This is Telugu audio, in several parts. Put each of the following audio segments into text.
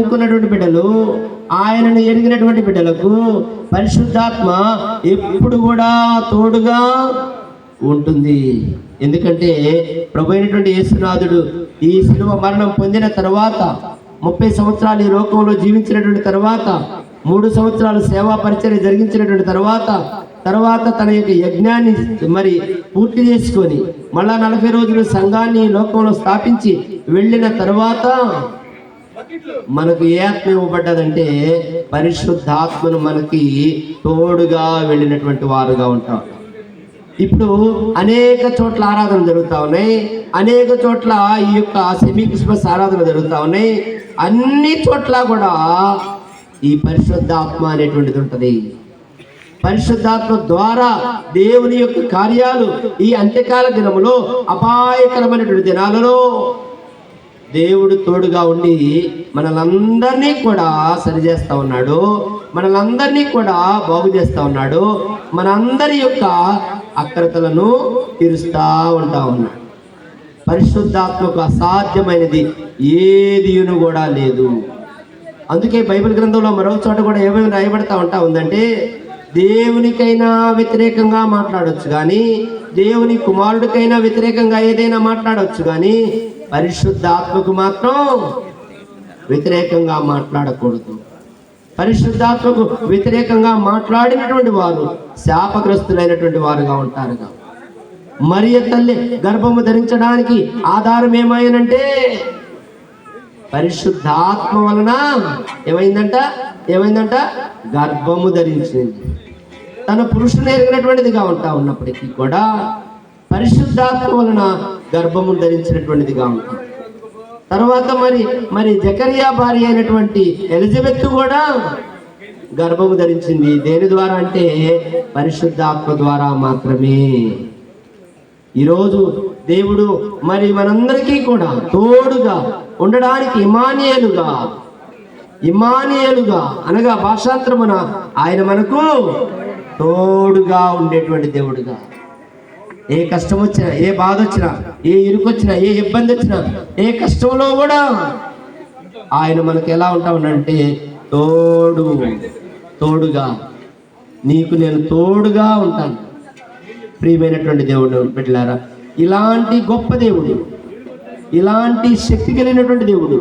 నమ్ముకున్నటువంటి బిడ్డలు ఆయనను ఎరిగినటువంటి బిడ్డలకు పరిశుద్ధాత్మ ఎప్పుడు కూడా తోడుగా ఉంటుంది. ఎందుకంటే ప్రభు అయినటువంటి యేసునాథుడు ఈ శిలువ మరణం పొందిన తర్వాత ముప్పై సంవత్సరాలు ఈ లోకంలో జీవించినటువంటి తర్వాత మూడు సంవత్సరాలు సేవా పరిచయం జరిగించినటువంటి తర్వాత తర్వాత తన యొక్క యజ్ఞాన్ని మరి పూర్తి చేసుకొని మళ్ళా నలభై రోజులు సంఘాన్ని లోకంలో స్థాపించి వెళ్ళిన తర్వాత మనకు ఏ ఆత్మ ఇవ్వబడ్డదంటే పరిశుద్ధాత్మను మనకి తోడుగా వెళ్ళినటువంటి వారుగా ఉంటాం. ఇప్పుడు అనేక చోట్ల ఆరాధన జరుగుతూ ఉన్నాయి. అనేక చోట్ల ఈ యొక్క సెమీ క్రిస్మస్ ఆరాధన జరుగుతూ ఉన్నాయి. అన్ని చోట్ల కూడా ఈ పరిశుద్ధాత్మ అనేటువంటిది ఉంటుంది. పరిశుద్ధాత్మ ద్వారా దేవుని యొక్క కార్యాలు ఈ అంత్యకాల దినములో అపాయకరమైనటువంటి దినాలలో దేవుడు తోడుగా ఉండి మనలందరినీ కూడా సరిచేస్తా ఉన్నాడు. మనలందరినీ కూడా బాగు చేస్తూ ఉన్నాడు. మనందరి యొక్క అక్రతలను తీరుస్తూ ఉంటా ఉన్నాడు. పరిశుద్ధాత్మకు అసాధ్యమైనది ఏదియును కూడా లేదు. అందుకే బైబిల్ గ్రంథంలో మరో చోట కూడా ఏమేమి రాయబడతా ఉంటా ఉందంటే దేవునికైనా వ్యతిరేకంగా మాట్లాడవచ్చు కానీ దేవుని కుమారుడికైనా వ్యతిరేకంగా ఏదైనా మాట్లాడవచ్చు కానీ పరిశుద్ధాత్మకు మాత్రం వ్యతిరేకంగా మాట్లాడకూడదు. పరిశుద్ధాత్మకు వ్యతిరేకంగా మాట్లాడినటువంటి వారు శాపగ్రస్తులైనటువంటి వారుగా ఉంటారుగా. మరియ తల్లి గర్భము ధరించడానికి ఆధారం ఏమైనంటే పరిశుద్ధాత్మ వలన ఏమైందంట? ఏమైందంట? గర్భము ధరించింది. తన పురుషుని ఎరిగినటువంటిదిగా ఉంటా ఉన్నప్పటికీ కూడా పరిశుద్ధాత్మ వలన గర్భము ధరించినటువంటిదిగా ఉంటాం. తర్వాత మరి మరి జకరియా భార్య అయినటువంటి ఎలిజబెత్ కూడా గర్భము ధరించింది. దేని ద్వారా అంటే పరిశుద్ధాత్మ ద్వారా మాత్రమే. ఈరోజు దేవుడు మరి మనందరికీ కూడా తోడుగా ఉండడానికి ఇమానియలుగా ఇమానియలుగా అనగా భాషాంతరమున ఆయన మనకు తోడుగా ఉండేటువంటి దేవుడుగా. ఏ కష్టం వచ్చినా ఏ బాధ వచ్చినా ఏ ఇరుకు వచ్చినా ఏ ఇబ్బంది వచ్చినా ఏ కష్టంలో కూడా ఆయన మనకు ఎలా ఉంటామంటే తోడు తోడుగా. నీకు నేను తోడుగా ఉంటాను. ప్రియమైనటువంటి దేవుడు బిడ్డలారా ఇలాంటి గొప్ప దేవుడు ఇలాంటి శక్తి కలిగినటువంటి దేవుడు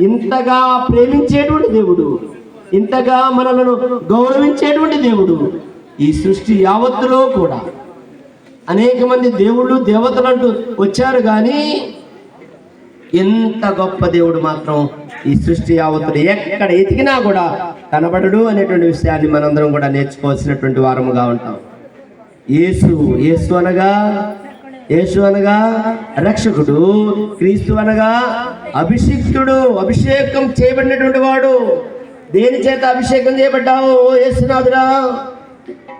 ఇంతగా ప్రేమించేటువంటి దేవుడు ఇంతగా మనలను గౌరవించేటువంటి దేవుడు ఈ సృష్టి యావత్తులో కూడా అనేక మంది దేవుళ్ళు దేవతలు అంటూ వచ్చారు కానీ ఎంత గొప్ప దేవుడు మాత్రం ఈ సృష్టి యావత్తులు ఎక్కడ ఎతికినా కూడా కనబడడు అనేటువంటి విషయాన్ని మనందరం కూడా నేర్చుకోవాల్సినటువంటి వారముగా ఉంటాం. యేసు యేసు అనగా యేసు అనగా రక్షకుడు క్రీస్తు అనగా అభిషిక్తుడు అభిషేకం చేయబడినటువంటి వాడు. దేని చేత అభిషేకం చేయబడ్డావు? యేసునాథుడా?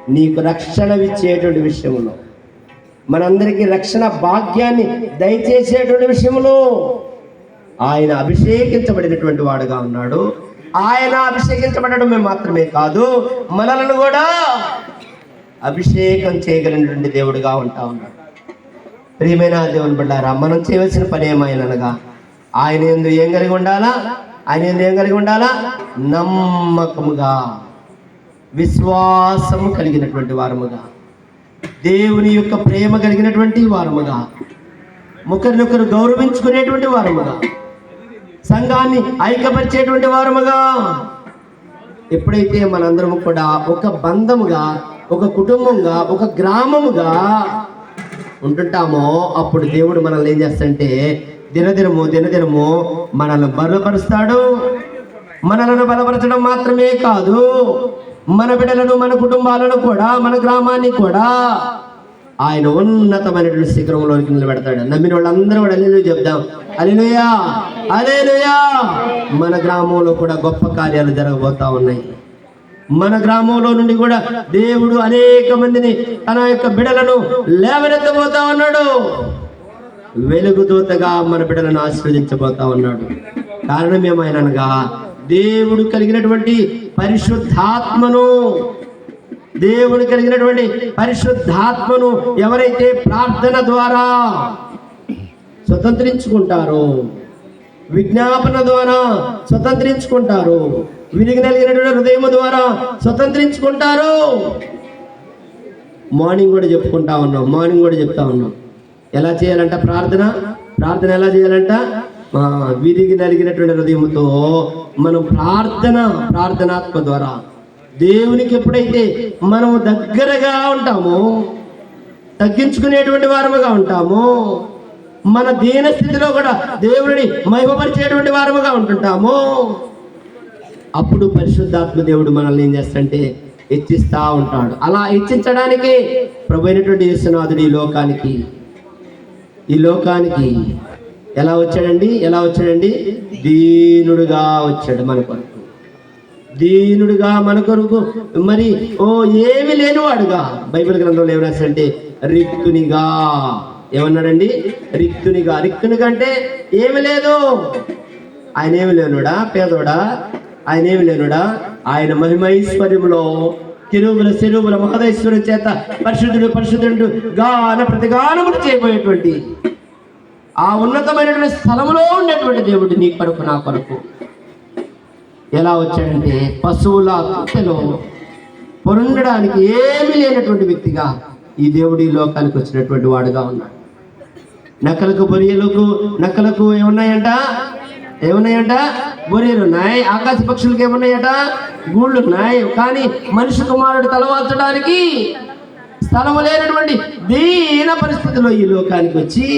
నీకు రక్షణ ఇచ్చేటువంటి విషయంలో మనందరికీ రక్షణ భాగ్యాన్ని దయచేసేటువంటి విషయంలో ఆయన అభిషేకించబడినటువంటి వాడుగా ఉన్నాడు. ఆయన అభిషేకించబడడం మాత్రమే కాదు మనలను కూడా అభిషేకం చేయగలిగినటువంటి దేవుడుగా ఉంటా ఉన్నాడు. ప్రియమైన దేవుని బిడ్డారా మనం చేయవలసిన పని ఏమైనగా ఆయన ఎందు ఏం కలిగి ఉండాలా? ఆయన ఎందు ఏం కలిగి ఉండాలా? నమ్మకముగా విశ్వాసము కలిగినటువంటి వారముగా. దేవుని యొక్క ప్రేమ కలిగినటువంటి వారముగా. ఒకరినొకరు గౌరవించుకునేటువంటి వారముగా. సంఘాన్ని ఐక్యపరిచేటువంటి వారముగా. ఎప్పుడైతే మనందరం కూడా ఒక బంధముగా ఒక కుటుంబంగా ఒక గ్రామముగా ఉంటుంటామో అప్పుడు దేవుడు మనల్ని ఏం చేస్తాడంటే దినదినము దినదినము మనల్ని బలపరుస్తాడు. మనలను బలపరచడం మాత్రమే కాదు. మన బిడ్డలను మన కుటుంబాలను కూడా మన గ్రామాన్ని కూడా ఆయన ఉన్నతమైనటువంటి శిఖరంలోకి నిలబెడతాడు. నమ్మిన వాళ్ళందరూ కూడా అల్లెలు చెప్దాం. అలెలుయా అలెలుయా మన గ్రామంలో కూడా గొప్ప కార్యాలు జరగబోతా ఉన్నాయి. మన గ్రామంలో నుండి కూడా దేవుడు అనేక మందిని తన యొక్క బిడలను లేవనెత్తబోతా ఉన్నాడు. వెలుగుదూతగా మన బిడలను ఆశీర్వదించబోతా ఉన్నాడు. కారణం ఏమైనగా దేవుడు కలిగినటువంటి పరిశుద్ధాత్మను దేవుని కలిగినటువంటి పరిశుద్ధాత్మను ఎవరైతే ప్రార్థన ద్వారా స్వతంత్రించుకుంటారో విజ్ఞాపన ద్వారా స్వతంత్రించుకుంటారు విరిగి నలిగినటువంటి హృదయం ద్వారా స్వతంత్రించుకుంటారు మార్నింగ్ కూడా చెప్పుకుంటా ఉన్నాం మార్నింగ్ కూడా చెప్తా ఉన్నాం. ఎలా చేయాలంట ప్రార్థన? ప్రార్థన ఎలా చేయాలంట? ఆ, విరిగి నలిగినటువంటి హృదయంతో మనం ప్రార్థన ప్రార్థనాత్మ ద్వారా దేవునికి ఎప్పుడైతే మనం దగ్గరగా ఉంటామో తగ్గించుకునేటువంటి వారముగా ఉంటాము మన దీన స్థితిలో కూడా దేవుడిని మహిమపరిచేటువంటి వారముగా ఉంటుంటాము అప్పుడు పరిశుద్ధాత్మ దేవుడు మనల్ని ఏం చేస్తంటే హెచ్చిస్తూ ఉంటాడు. అలా హెచ్చించడానికి ప్రభు అయినటువంటి యేసునాథుడు ఈ లోకానికి ఈ లోకానికి ఎలా వచ్చాడండి? ఎలా వచ్చాడండి? దీనుడుగా వచ్చాడు మన కొరకు. దీనుడుగా మన కొరకు. మరి ఓ ఏమి లేనివాడుగా. బైబిల్ గ్రంథంలో ఏమి రాశాడంటే రిక్తునిగా. ఏమన్నాడండి? రిక్తునిగా. రిక్తునిగా అంటే ఏమి లేదు. ఆయన ఏమి లేనుడా? పేదోడా? ఆయన ఏమి లేనుడా? ఆయన మహిమైశ్వర్యములో తిరుగుల చెరువుల మహదేశ్వరుని చేత పరిశుద్ధుడు పరిశుద్ధుడు గాన ప్రతిగానములు చేయబోయేటువంటి ఆ ఉన్నతమైనటువంటి స్థలంలో ఉండేటువంటి దేవుడు నీ కొరకు నా కొరకు. ఎలా వచ్చాడంటే పశువుల తొట్టెలో పొరుండడానికి ఏమీ లేనటువంటి వ్యక్తిగా ఈ దేవుడి ఈ లోకానికి వచ్చినటువంటి వాడుగా ఉన్నాడు. నక్కలకు బొరియలకు నక్కలకు ఏమున్నాయంట? ఏమున్నాయంట? బొరియలు ఉన్నాయి. ఆకాశ పక్షులకు ఏమున్నాయట? గూళ్ళు ఉన్నాయి. కానీ మనిషి కుమారుడు తలవాల్చడానికి స్థలము లేనటువంటి దీన పరిస్థితిలో ఈ లోకానికి వచ్చి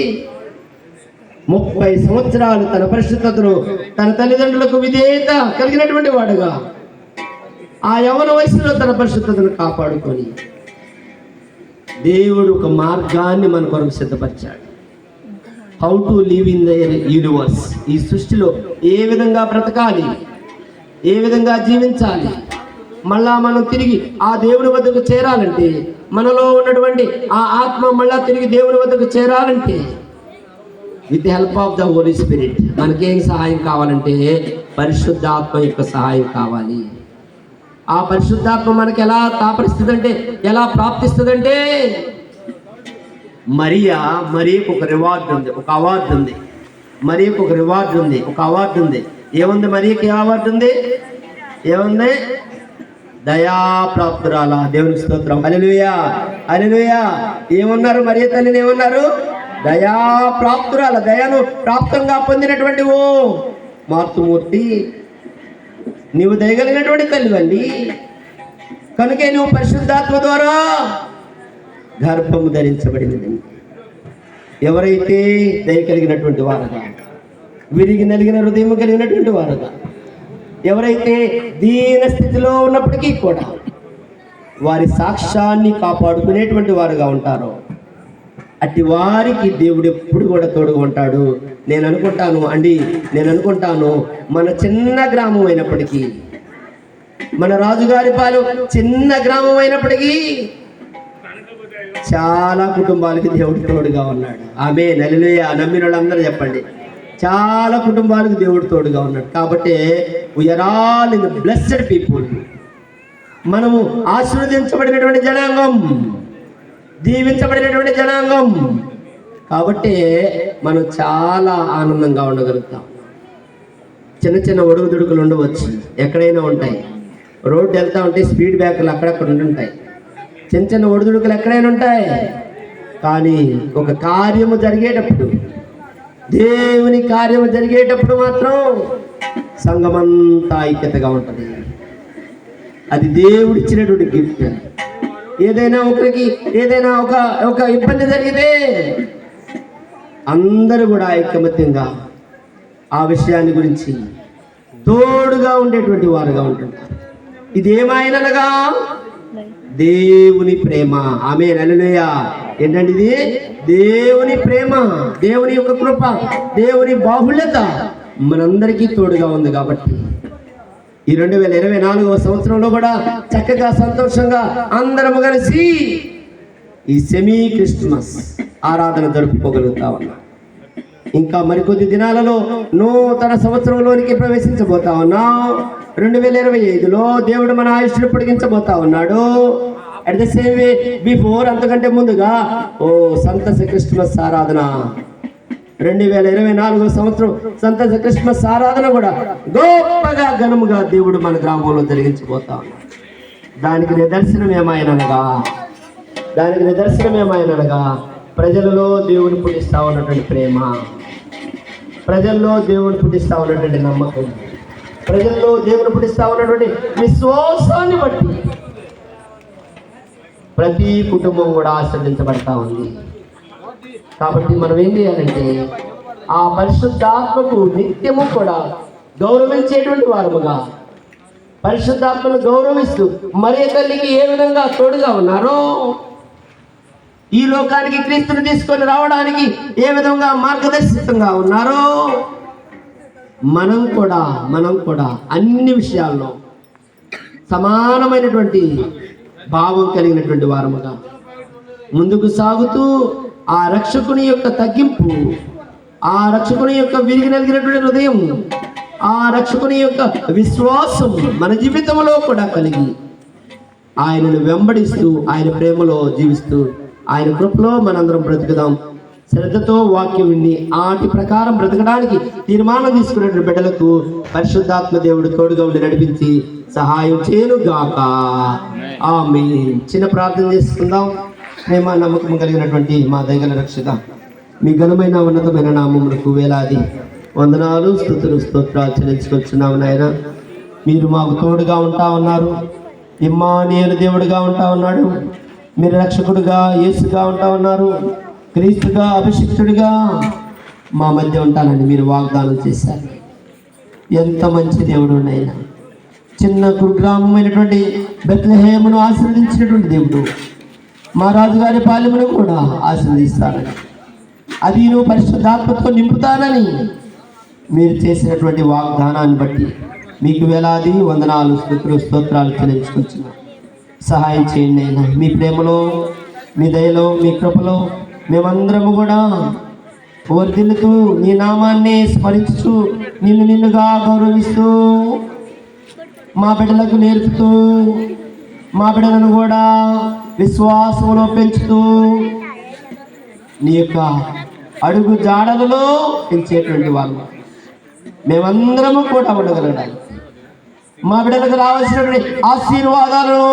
ముప్పై సంవత్సరాలు తన పరిశుద్ధతను తన తల్లిదండ్రులకు విధేయత కలిగినటువంటి వాడుగా. ఆ యవన వయసులో తన పరిశుద్ధతను కాపాడుకొని దేవుడు ఒక మార్గాన్ని మన కొరకు సిద్ధపరిచాడు. How to live in the universe ఈ సృష్టిలో ఏ విధంగా బ్రతకాలి? ఏ విధంగా జీవించాలి? మళ్ళా మనం తిరిగి ఆ దేవుని వద్దకు చేరాలంటే మనలో ఉన్నటువంటి ఆ ఆత్మ మళ్ళా తిరిగి దేవుని వద్దకు చేరాలంటే with help of the holy spirit మనకేం సహాయం కావాలంటే పరిశుద్ధాత్మ యొక్క సహాయం కావాలి. ఆ పరిశుద్ధాత్మ మనకి ఎలా తాపరిస్తుంది అంటే ఎలా ప్రాప్తిస్తుందంటే? మరియా మరియకు ఒక రివార్డు ఉంది ఒక అవార్డు ఉంది. మరియకు ఒక రివార్డు ఉంది ఒక అవార్డు ఉంది. ఏముంది మరియకి ఏ అవార్డు ఉంది? ఏముంది? దయాప్రాప్తురాల దేవుని స్తోత్రం. అలెలుయా అలెలుయా ఏమున్నారు మరియ తల్లిని ఏమన్నారు? దయా ప్రాప్తురాల దయను ప్రాప్తంగా పొందినటువంటి ఓ మార్తుమూర్తి నీవు దయగలిగినటువంటి తల్లివండి కనుకే నువ్వు పరిశుద్ధాత్మ ద్వారా గర్భము ధరించబడినది. ఎవరైతే దయ కలిగినటువంటి వారుగా విరిగి నలిగిన హృదయం కలిగినటువంటి వారుగా ఎవరైతే దీన స్థితిలో ఉన్నప్పటికీ కూడా వారి సాక్ష్యాన్ని కాపాడుకునేటువంటి వారుగా ఉంటారో అట్టి వారికి దేవుడు ఎప్పుడు కూడా తోడుగా ఉంటాడు. నేను అనుకుంటాను అండి నేను అనుకుంటాను మన చిన్న గ్రామం అయినప్పటికీ మన రాజుగారి పాలు చిన్న గ్రామం అయినప్పటికీ చాలా కుటుంబాలకి దేవుడు తోడుగా ఉన్నాడు. ఆమె నలిలోయ నమ్మిన వాళ్ళందరూ చెప్పండి. చాలా కుటుంబాలకు దేవుడు తోడుగా ఉన్నాడు. కాబట్టి we are all in blessed people మనము ఆశీర్వదించబడినటువంటి జనాంగం. దీవించబడినటువంటి జనాంగం. కాబట్టి మనం చాలా ఆనందంగా ఉండగలుగుతాం. చిన్న చిన్న ఒడుగుదుడుకులు ఉండవచ్చు. ఎక్కడైనా ఉంటాయి. రోడ్డు వెళ్తూ ఉంటే స్పీడ్ బ్రేకర్లు అక్కడక్కడ ఉంటుంటాయి చిన్న చిన్న ఒడిదుడుకులు ఎక్కడైనా ఉంటాయి. కానీ ఒక కార్యము జరిగేటప్పుడు దేవుని కార్యము జరిగేటప్పుడు మాత్రం సంఘమంతా ఐక్యతగా ఉంటుంది. అది దేవుడిచ్చినటువంటి గిఫ్ట్ ఏదైనా ఒకరికి ఏదైనా ఒక ఒక ఇబ్బంది జరిగితే అందరూ కూడా ఐకమత్యంగా ఆ విషయాన్ని గురించి తోడుగా ఉండేటువంటి వారుగా ఉంటుంటారు. ఇదేమైనగా దేవుని ప్రేమ. ఆమె నలులేయ ఏంటంటే ఇది దేవుని ప్రేమ దేవుని యొక్క కృప దేవుని బాహుళ్యత మనందరికీ తోడుగా ఉంది కాబట్టి ఈ రెండు వేల ఇరవై నాలుగవ సంవత్సరంలో కూడా చక్కగా సంతోషంగా అందరము కలిసి ఈ సెమీ క్రిస్మస్ ఆరాధన జరుపుకోగలుగుతా ఉన్నా ఇంకా మరికొద్ది దినాలలో నూతన సంవత్సరంలోనికి ప్రవేశించబోతా ఉన్నా. రెండు వేల ఇరవై ఐదులో దేవుడు మన ఆయుష్ను పొడిగించబోతా ఉన్నాడు. At the same way before అంతకంటే ముందుగా ఓ సంతస క్రిస్మస్ ఆరాధన రెండు వేల ఇరవై నాలుగో సంవత్సరం సంతోష క్రిస్మస్ ఆరాధన కూడా గొప్పగా ఘనముగా దేవుడు మన గ్రామంలో జరిగించిపోతా దానికి నిదర్శనం ఏమైనగా దానికి నిదర్శనం ఏమైనగా ప్రజలలో దేవుని పుట్టిస్తా ఉన్నటువంటి ప్రేమ ప్రజల్లో దేవుని పుట్టిస్తా ఉన్నటువంటి నమ్మకం ప్రజల్లో దేవుని పుట్టిస్తా ఉన్నటువంటి విశ్వాసాన్ని బట్టి ప్రతి కుటుంబం కూడా ఆశ్రదించబడతా ఉంది. కాబట్టి మనం ఏం చేయాలంటే ఆ పరిశుద్ధాత్మకు నిత్యము కూడా గౌరవించేటువంటి వారముగా పరిశుద్ధాత్మను గౌరవిస్తూ మరి తల్లికి ఏ విధంగా తోడుగా ఉన్నారో ఈ లోకానికి క్రీస్తుని తీసుకొని రావడానికి ఏ విధంగా మార్గదర్శకంగా ఉన్నారో మనం కూడా మనం కూడా అన్ని విషయాల్లో సమానమైనటువంటి భావం కలిగినటువంటి వారముగా ముందుకు సాగుతూ ఆ రక్షకుని యొక్క తగ్గింపు ఆ రక్షకుని యొక్క విరిగి నలిగినటువంటి హృదయం ఆ రక్షకుని యొక్క విశ్వాసం మన జీవితంలో కూడా కలిగి ఆయనను వెంబడిస్తూ ఆయన ప్రేమలో జీవిస్తూ ఆయన కృపలో మనందరం బ్రతుకుదాం. శ్రద్ధతో వాక్యం విని ఆటి ప్రకారం బ్రతకడానికి తీర్మానం తీసుకున్నటువంటి బిడ్డలకు పరిశుద్ధాత్మ దేవుడు తోడుగా ఉండి నడిపించి సహాయం చేయను గాక ఆమె చిన్న ప్రార్థన చేసుకుందాం. ప్రేమ నమ్మకం కలిగినటువంటి మా దగ్గర రక్షక మీ ఘనమైన ఉన్నతమైన నామములకు వేలాది వందనాలు స్థుతులు స్తోత్రాలు చెల్లించుకొచ్చున్నాము నాయన. మీరు మాకు తోడుగా ఉంటా ఉన్నారు. ఇమ్మానియలు దేవుడుగా ఉంటా ఉన్నాడు. మీరు రక్షకుడుగా యేసుగా ఉంటా ఉన్నారు. క్రీస్తుగా అభిషిక్తుడిగా మా మధ్య ఉంటానని మీరు వాగ్దానం చేశారు. ఎంత మంచి దేవుడు నాయన. చిన్న కుగ్రామమైనటువంటి బెత్లహేమును ఆశీర్వదించినటువంటి దేవుడు. మా రాజుగారి పాలెమును కూడా ఆశీర్వదిస్తానని అది నువ్వు పరిశుద్ధాత్మతో నింపుతానని మీరు చేసినటువంటి వాగ్దానాన్ని బట్టి మీకు వేలాది వందనాలు స్థుతులు స్తోత్రాలు చెల్లించుకొచ్చున్నాం. సహాయం చేయండి అయినా మీ ప్రేమలో మీ దయలో మీ కృపలో మేమందరము కూడా వర్ధిల్లుతూ నీ నామాన్ని స్మరించుతూ నిన్ను నిన్నుగా గౌరవిస్తూ మా బిడ్డలకు నేర్పుతూ మా బిడ్డలను కూడా విశ్వాసంలో పెంచుతూ నీ యొక్క అడుగు జాడలలో పెంచేటువంటి వాళ్ళు. మేమందరము కూడా ఉండగలగాలి. మా బిడ్డలకు రావాల్సినటువంటి ఆశీర్వాదాలను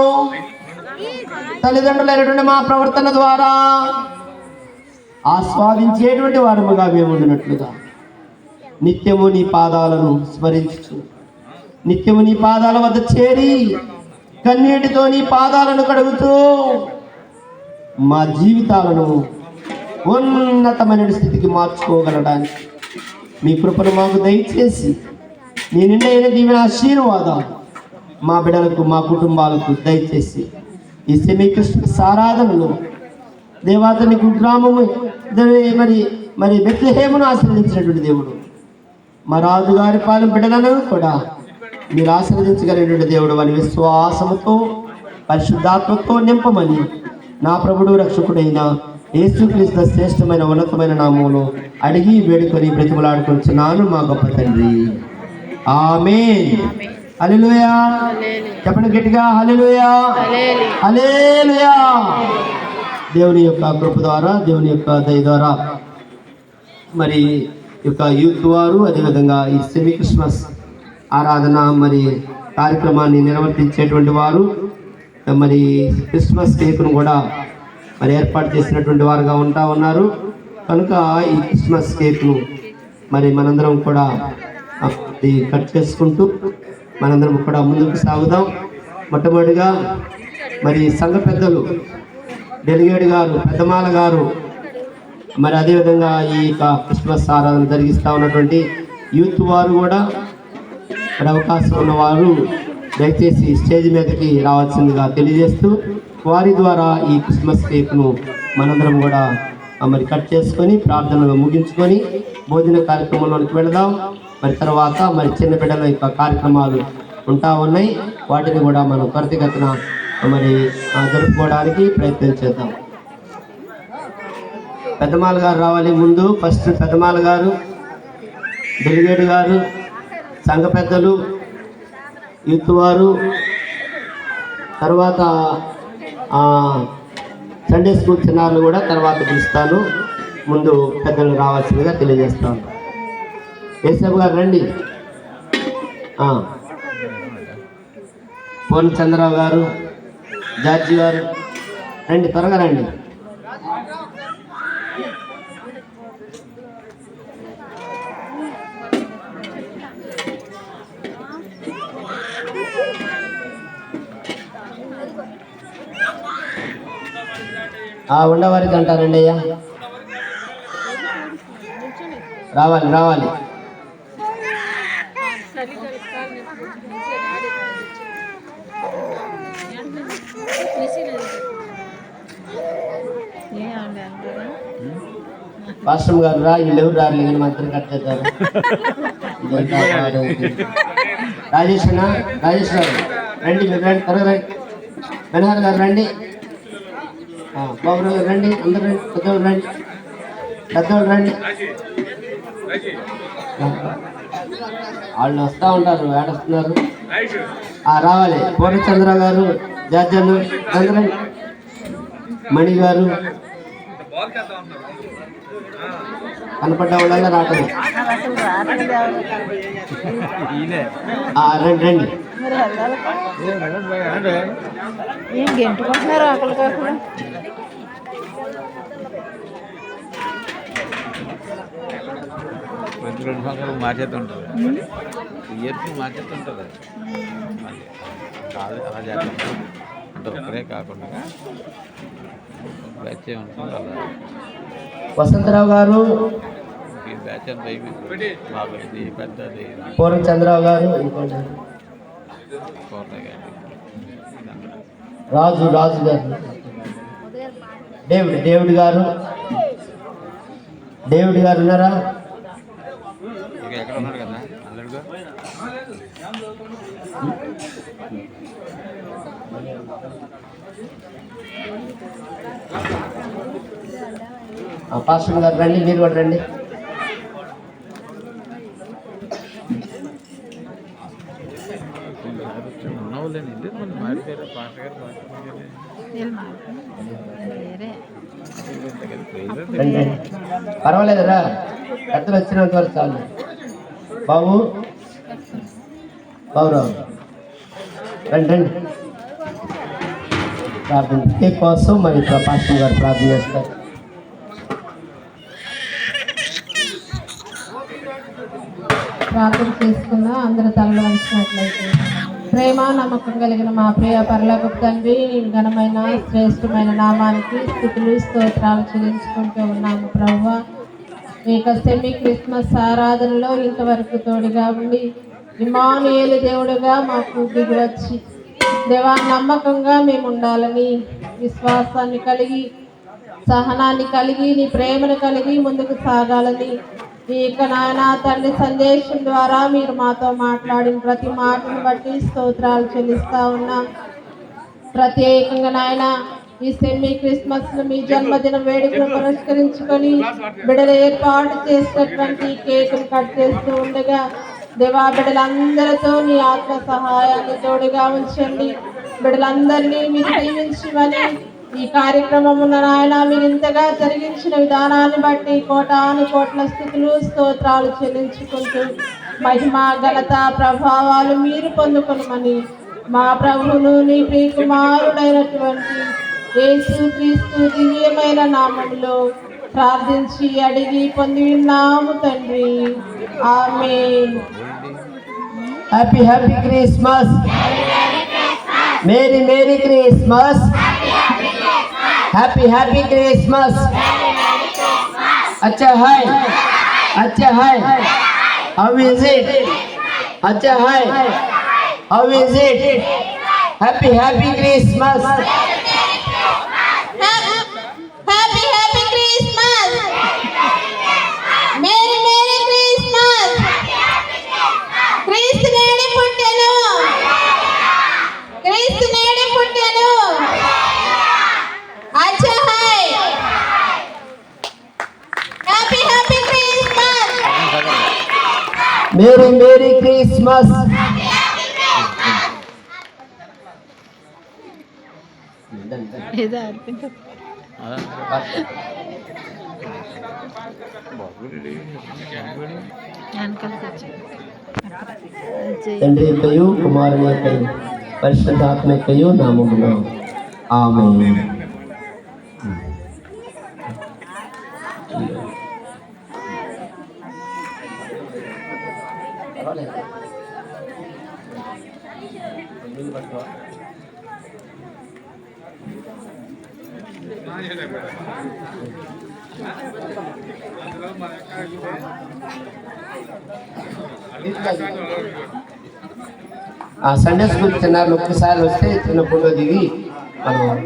తల్లిదండ్రులైనటువంటి మా ప్రవర్తన ద్వారా ఆస్వాదించేటువంటి వారముగా మేము ఉండినట్లుగా నిత్యము నీ పాదాలను స్మరించు నిత్యము నీ పాదాల వద్ద చేరి కన్నీటితో నీ పాదాలను కడుగుతూ మా జీవితాలను ఉన్నతమైన స్థితికి మార్చుకోగలడానికి మీ కృపను మాకు దయచేసి నీ నిండైన దీవెన ఆశీర్వాదాలు మా బిడ్డలకు మా కుటుంబాలకు దయచేసి ఈ సెమీ క్రిస్మస్ దేవాతని కుగ్రామము దే- మరి మరి బెత్లహేమును ఆశీర్వదించినటువంటి దేవుడు. మా రాజుగారి పాలన బిడ్డలను కూడా మీరు ఆశీర్వదించగలిగినటువంటి దేవుడు అని విశ్వాసముతో పరిశుద్ధాత్మతో నింపమని నా ప్రభుడు రక్షకుడైన యేసుక్రీస్తు శ్రేష్టమైన ఉన్నతమైన నామంలో అడిగి వేడుకొని బ్రతిమలాడుకొచ్చున్నాను మా గొప్ప తండ్రి. ఆమె హల్లెలూయా. చెప్పండి గట్టిగా హల్లెలూయా. హల్లెలూయా. దేవుని యొక్క కృప ద్వారా దేవుని యొక్క దయ ద్వారా మరి యొక్క యూత్ వారు అదేవిధంగా ఈ సెమీ క్రిస్మస్ ఆరాధన మరి కార్యక్రమాన్ని నిర్వర్తించేటువంటి వారు మరి క్రిస్మస్ కేక్ను కూడా మరి ఏర్పాటు చేసినటువంటి వారుగా ఉంటా ఉన్నారు. కనుక ఈ క్రిస్మస్ కేక్ను మరి మనందరం కూడా ఇది కట్ చేసుకుంటూ మనందరం కూడా ముందుకు సాగుదాం. మొట్టమొదటిగా మరి సంఘ పెద్దలు డెలిగేట్ గారు పెద్దమాల గారు మరి అదేవిధంగా ఈ యొక్క క్రిస్మస్ ఆరాధన జరిగిస్తూ ఉన్నటువంటి యూత్ వారు కూడా మరి అవకాశం ఉన్నవారు దయచేసి స్టేజ్ మీదకి రావాల్సిందిగా తెలియజేస్తూ వారి ద్వారా ఈ క్రిస్మస్ కేక్ను మనందరం కూడా మరి కట్ చేసుకొని ప్రార్థనలు ముగించుకొని భోజన కార్యక్రమంలోనికి వెళదాం. మరి తర్వాత మరి చిన్న బిడ్డల యొక్క కార్యక్రమాలు ఉంటా ఉన్నాయి. వాటిని కూడా మనం త్వరితగతిన మరి జరుపుకోవడానికి ప్రయత్నం చేద్దాం. పెద్దమాల గారు రావాలి ముందు. ఫస్ట్ పెద్దమాల గారు డెలిగేట్ గారు సంఘ పెద్దలు యూత్ వారు తర్వాత సండే స్కూల్ చిన్నారులు కూడా తర్వాత పిలుస్తాను ముందు పెద్దలు రావాల్సిందిగా తెలియజేస్తాను. ఉన్నాం ఏసబ్ గారు రండి. ఆ. చంద్రరావు గారు జార్జి గారు రండి త్వరగా రండి ఆ ఉండవారికి అంటారండి అయ్యా. రావాలి రావాలి. వాష్రూమ్ గారు రా వీళ్ళు ఎవరు రారు కానీ మంత్రి ఉంది. రాజేష్ రాజేష్ గారు రండి మీరు రండి త్వరగా రండి. బెనహార్ గారు రండి. బాబు రండి అందరు రండి పెద్దవాళ్ళు రండి. పెద్దవాళ్ళు రండి. వాళ్ళు వస్తూ ఉంటారు ఏడొస్తున్నారు. రావాలి. పూర్ణచంద్ర గారు జార్జన్లు అందరూ మణి గారు. కనపడ్డ వాళ్ళ రావటం రండి రండి. ఏం గెంటుకుంటున్నారు అక్కడ కాకుండా? రెండు సంవత్సరాలు మార్చేస్తుంటారు ఇయర్కి మార్చేస్తుంటారు మళ్ళీ కాదు అలా చేస్తుంటారు అంటే ఒక్కరే కాకుండా బ్యాచ్ ఉంటుంది అలా. వసంతరావు గారు ఈ బ్యాచ్ అంతా అయిపోయింది. బాగా ఇది పెద్దది పూర్ణచంద్రరావు గారు రాజు రాజు గారు. డేవిడ్ డేవిడ్ గారు. డేవిడ్ గారు ఉన్నారా? ఎక్కడ ఉన్నాడు కదా? అల్లుడుగా పాస్టర్ గారు రండి మీరు కూడా రండి. మారిపోయారు పాస్టర్ గారు రండి రండి. పర్వాలేదురా పెద్దలు వచ్చినంత వరకు చాలు. బాబు. బాబురావు రండి రండి. ప్రార్థన. కేక్ కోసం మరి పాస్టర్ గారు ప్రార్థన చేస్తారు? ప్రార్థన చేసుకున్న అందరి తలలు ఉంచినట్లయితే. ప్రేమ నమ్మకం కలిగిన మా ప్రియ పరలోకపు తండ్రి ఘనమైన శ్రేష్టమైన నామానికి స్థితులు స్తోత్రాలు చెల్లించుకుంటూ ఉన్నాము ప్రభు. మీ సెమీ క్రిస్మస్ ఆరాధనలో ఇంతవరకు తోడుగా ఉండి ఇమానుయేలు దేవుడుగా మాకు దిగివచ్చి దేవా నమ్మకంగా మేము ఉండాలని విశ్వాసాన్ని కలిగి సహనాన్ని కలిగి నీ ప్రేమను కలిగి ముందుకు సాగాలని ఈ యొక్క నాయన తండ్రి సందేశం ద్వారా మీరు మాతో మాట్లాడిన ప్రతి మాటను బట్టి స్తోత్రాలు చెల్లిస్తూ ఉన్నాం. ప్రత్యేకంగా నాయన ఈ సెమీ క్రిస్మస్ మీ జన్మదిన వేడుకను పురస్కరించుకొని బిడలు ఏర్పాటు చేసినటువంటి కేకును కట్ చేస్తూ ఉండగా దేవా బిడ్డలందరితో నీ ఆత్మ సహాయాన్ని తోడుగా ఉంచండి. బిడ్డలందరినీ మీరు దీవించమని ఈ కార్యక్రమం నాయన మీరు ఇంతగా జరిగించిన విధానాన్ని బట్టి కోటాను కోట్ల స్థుతులు స్తోత్రాలు చెల్లించుకుంటూ మహిమ ఘనత ప్రభావాలు మీరు పొందుకొనమని మా ప్రభువును నీ ప్రియకుమారుడైనటువంటి యేసు క్రీస్తు దివ్యమైన నామములో ప్రార్థించి అడిగి పొంది ఉన్నాము తండ్రి ఆమేన్ happy happy Christmas merry merry Christmas happy happy Christmas अच्छा है अच्छा है हाउ इज इट अच्छा है how is it happy happy Christmas मेरी मेरी क्रिसमस ఏదో అర్థం అదంతా తండ్రి యొక్కయు కుమారుని యొక్కయు పరిశుద్ధాత్మ యొక్కయు నామమున ఆమె ఆ సండే స్కూల్ చిన్నారు ఒక్కసారి వస్తే చిన్న ఫోటో దిగి మనం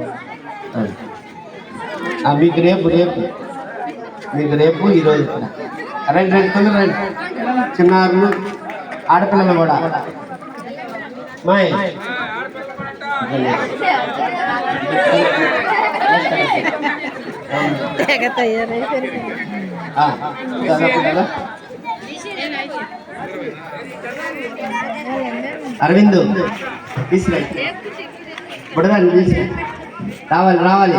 మీకు రేపు రేపు. మీకు రేపు ఈరోజు రండి రండి తొందర రండి. చిన్నారులు ఆడపిల్లలు కూడా. మాయ్ తయారైపోయింది ఆ, దాదాపు కదా అరవింద్ తీసుకురా బుడదాన్ని తీసుకురా రావాలి రావాలి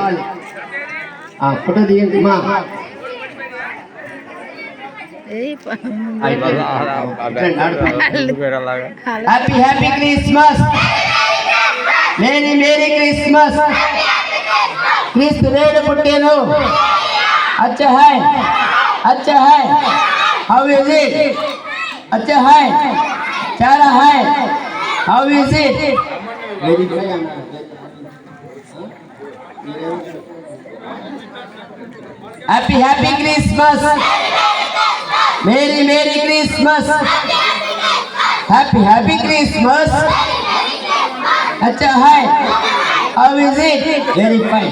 ఆ, ఫోటో దిగండి మా అలాగా happy happy Christmas merry merry Christmas క్రీస్తు నేడు పుట్టాను అచ్చా హాయ్ అచ్చా హాయ్ హౌ ఇస్ ఇట్ అచ్చా How is it? Very good. Happy, happy Christmas. Merry, Merry Christmas. Happy, happy Christmas. Acha, hi. How is it? Very fine.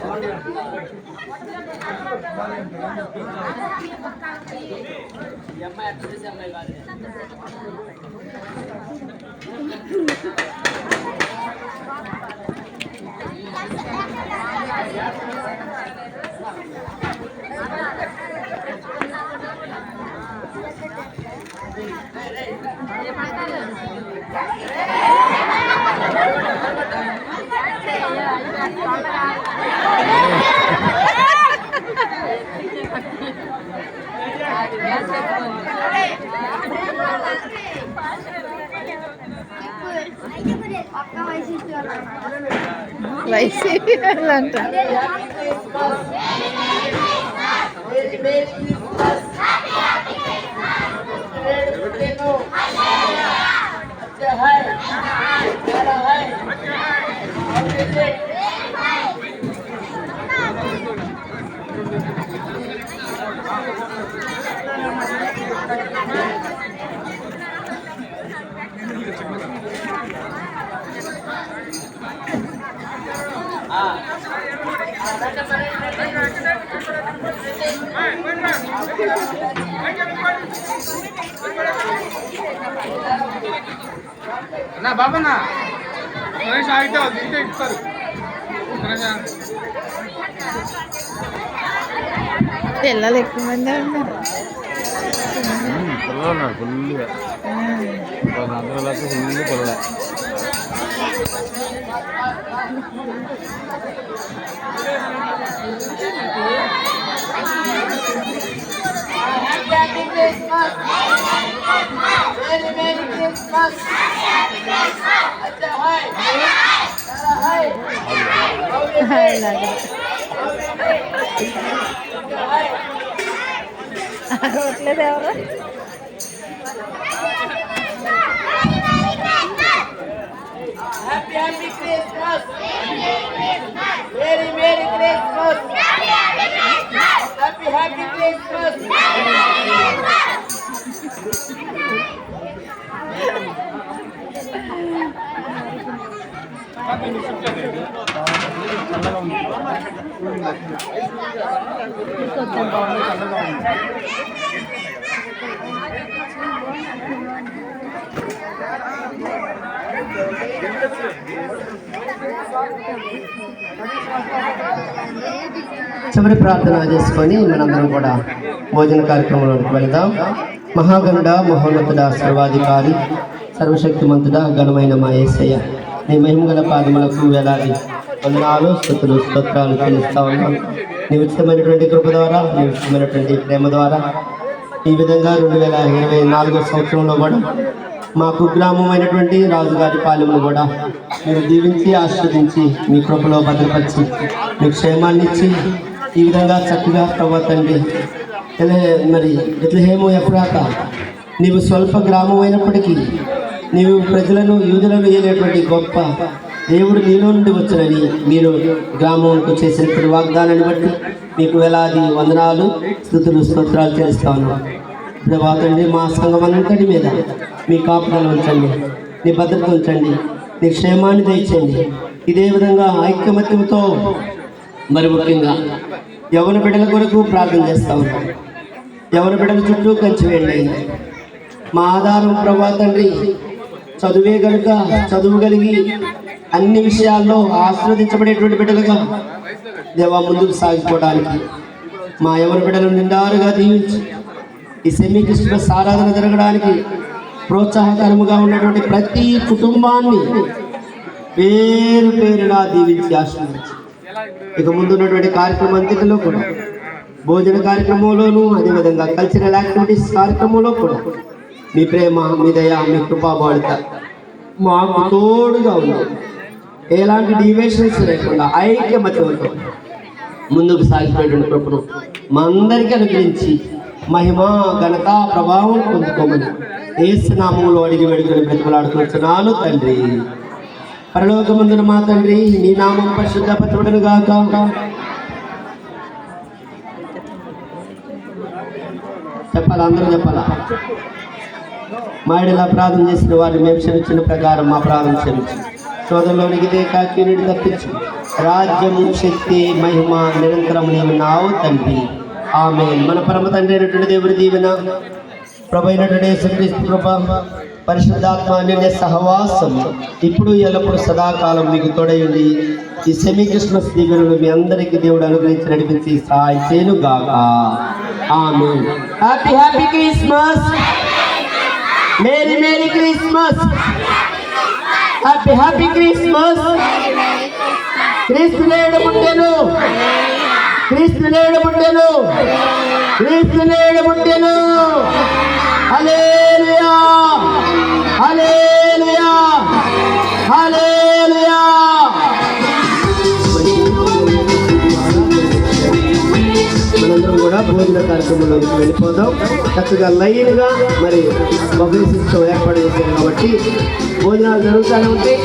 పెట్టండి రా వైసీపీ వాళ్ళు అంట అన్నా బాబన్నా. గణేష్ ఆగితే ఇంటే ఇస్తారు. పిల్లలు ఎక్కువ మంది ఉన్నారు. పిల్లలు ఉన్నారు ఫుల్గా అందరూ ఫుల్ పిల్లలే అలాగే Happy, happy happy Christmas! Merry, Merry Christmas! Happy, happy Christmas! చివరి ప్రార్థన చేసుకొని మనందరం కూడా భోజన కార్యక్రమంలోకి వెళదాం. మహాగణుడ మహోన్నతుడ సర్వాధికారి సర్వశక్తిమంతుడ ఘనమైన మా యేసయ్య నీ మహిమగల పాదములకు వేలాది వందనాలు స్థుతులు స్తోత్రాలు చెల్లిస్తా ఉన్నాం. నీ ఉచితమైనటువంటి కృప ద్వారా నీ ఉచితమైనటువంటి ప్రేమ ద్వారా ఈ విధంగా రెండు వేల ఇరవై నాలుగో సంవత్సరంలో కూడా మా కుగ్రామమైనటువంటి రాజుగారి పాలెంను కూడా మీరు దీవించి ఆస్వాదించి మీ కృపలో భద్రపరిచి మీ క్షేమాన్ని ఇచ్చి ఈ విధంగా చక్కగా ప్రభా తండ్రి మరి ఎట్లహేమో ఎఫ్రాత నీవు స్వల్ప గ్రామం అయినప్పటికీ నీవు ప్రజలను యూదులను ఏలేటువంటి గొప్ప దేవుడు నీలో నుండి వచ్చునని మీరు గ్రామంకు చేసినటువంటి వాగ్దానాన్ని బట్టి మీకు వేలాది వందనాలు స్థుతులు స్తోత్రాలు చేస్తా ఉన్నాం ప్రభాతండి మా సంఘం అంతటి మీద మీ కాపుదల ఉంచండి నీ భద్రత ఉంచండి నీ క్షేమాన్ని దయచండి ఇదే విధంగా ఐక్యమత్యంతో మరి ముఖ్యంగా యవన బిడ్డల కొరకు ప్రార్థన చేస్తా ఉంటాం యవన బిడ్డల చుట్టూ కంచి వేయండి. మా ఆధారం ప్రభా తండ్రి చదువే కనుక చదువు కలిగి అన్ని విషయాల్లో ఆస్వాదించబడేటువంటి బిడ్డలుగా దేవా ముందుకు సాగిపోవడానికి మా యవన బిడ్డలు నిండారుగా దీవించి ఈ సెమీ క్రిస్మస్ ఆరాధన జరగడానికి ప్రోత్సాహకరముగా ఉన్నటువంటి ప్రతి కుటుంబాన్ని పేరు పేరులా దీవించి ఆశీర్వదించి. ఇక ముందు ఉన్నటువంటి కార్యక్రమం అంతటిలో కూడా భోజన కార్యక్రమంలోనూ అదేవిధంగా కల్చరల్ యాక్టివిటీస్ కార్యక్రమంలో కూడా మీ ప్రేమ మీ దయ మీ కృపాబాడుత మాకు తోడుగా ఉంది. ఎలాంటి డివేషన్స్ లేకుండా ఐక్యమత్యంతో ముందుకు సాగిపోయినటువంటి కృపను మా అందరికీ అనుగ్రహించి మహిమ ఘనత ప్రభావం పొందుకోమని ఏసునామంలో అడిగి వేడుకొని బ్రతిమలాడుతున్నాను తండ్రి. పరలోకమందున మా తండ్రి నీ నామం పరిశుద్ధపరచబడును గాక. చెప్పాలా? అందరూ చెప్పాలా? మాయడలా ప్రార్థన చేసిన వారిని మేము క్షమించిన ప్రకారం మా ప్రార్థన క్షమించు. సోదరులోనికి ఇదే కాకి తప్పించు. రాజ్యము శక్తి మహిమ నిరంతరం నీవు నావు తండ్రి. ఆమె మన పరమ తండ్రి అయినటువంటి దేవుడి దీవెన ప్రభు అయినటువంటి యేసుక్రీస్తు కృప పరిశుద్ధాత్మ అన్య సహవాసం ఇప్పుడు ఎల్లప్పుడు సదాకాలం మీకు తోడయండి ఈ సెమీ క్రిస్మస్ దీవెనలు మీ అందరికీ దేవుడు అనుగ్రహించి నడిపించి సహాయం చేయను గాక ఆమె happy happy Christmas merry merry Christmas happy happy Christmas క్రీస్తు నేడు పుట్టెను. క్రీస్తు నేడు పుట్టెను. క్రీస్తు పుట్టెను. హల్లెలూయా. హల్లెలూయా. హల్లెలూయా. మనందరం కూడా భోజన కార్యక్రమంలోకి వెళ్ళిపోదాం. చక్కగా లైన్గా మరి బఫే సిస్టమ్ ఏర్పాటు చేశారు కాబట్టి భోజనాలు జరుగుతూనే ఉంటాయి.